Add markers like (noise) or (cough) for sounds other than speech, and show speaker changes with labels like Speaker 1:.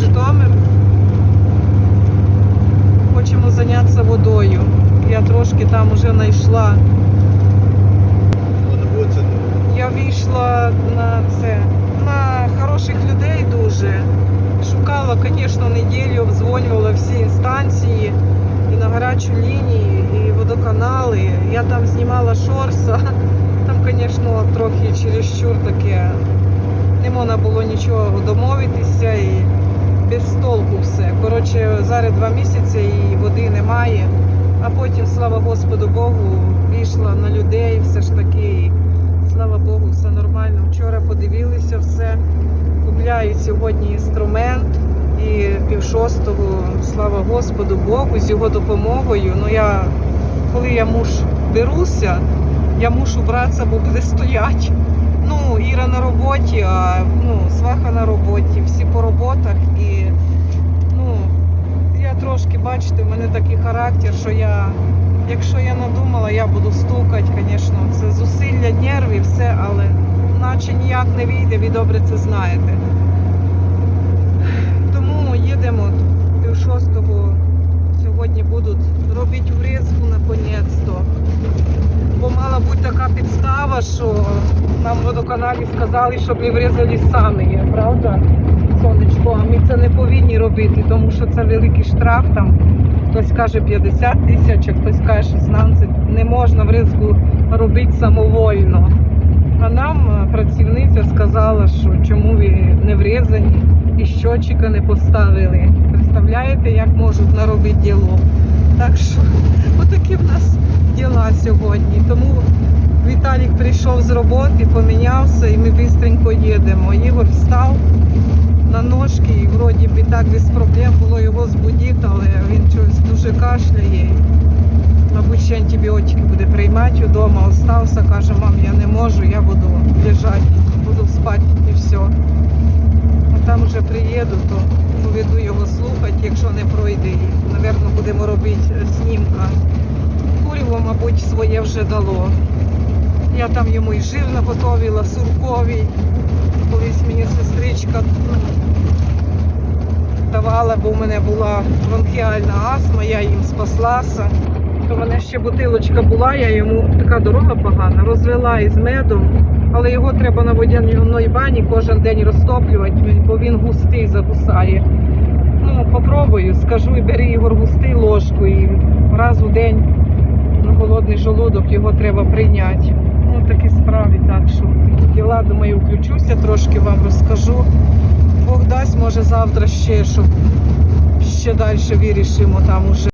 Speaker 1: Житомир. Хочемо зайнятися водою. Я трошки там вже знайшла.
Speaker 2: Це
Speaker 1: Я вийшла на це, на хороших людей дуже. Шукала, звісно, неділю, обдзвонювала всі інстанції і на гарячу лінію, і водоканали. Я там знімала шорса. Там, звісно, трохи чересчур таке. Не можна було нічого домовитися і без толку все. Коротше, зараз два місяці і води немає. А потім, слава Господу Богу, вийшла на людей все ж таки. Слава Богу, все нормально. Вчора подивилися все. Купляють сьогодні інструмент і пів шостого, слава Господу Богу, з його допомогою. Ну я, коли я муж беруся, я мушу братися, бо буде стоять. Ну, Іра на роботі, а ну, сваха на роботі, всі по роботах і ну, я трошки, бачите, в мене такий характер, що я, якщо я надумала, я буду стукати, звісно, це зусилля нервів, все, але наче ніяк не вийде, ви добре це знаєте. Тому їдемо пів шостого. Сьогодні будуть робити врізку наконець-то. Бо мала бути така підстава, що нам в водоканалі сказали, щоб ми врізали самі, правда? Сонечко, а ми це не повинні робити, тому що це великий штраф там. Хтось каже 50 тисяч, а хтось каже 16. Не можна врізку робити самовольно. А нам е, працівниця сказала, що чому ви не врізані і щочика не поставили. Представляєте, як можуть наробити діло. Так що (laughs) отакі в нас діла сьогодні. Тому Віталік прийшов з роботи, помінявся і ми швидко їдемо. Ігор встав на ножки і вроді би так без проблем було його збудити, але він щось дуже кашляє. Мабуть, ще антибіотики буде приймати вдома. Остався, каже, мам, я не можу, я буду лежати, буду спати і все. А там вже приїду, то поведу його слухати, якщо не пройде. І, напевно, будемо робити знімка. Куріво, мабуть, своє вже дало. Я там йому і жир наготовила, сурковий. Колись мені сестричка ну, давала, бо в мене була бронхіальна астма, я їм спаслася. В мене ще бутилочка була, я йому така дорога погана, розлила із медом, але його треба на водяній бані кожен день розтоплювати, бо він густий загусає. Ну, попробую, скажу, і бери Ігор густий ложку і раз у день на голодний желудок його треба прийняти. Такі справи, так що такі діла, думаю, включуся, трошки вам розкажу. Бог дасть, може завтра ще, щоб ще далі вирішимо там уже.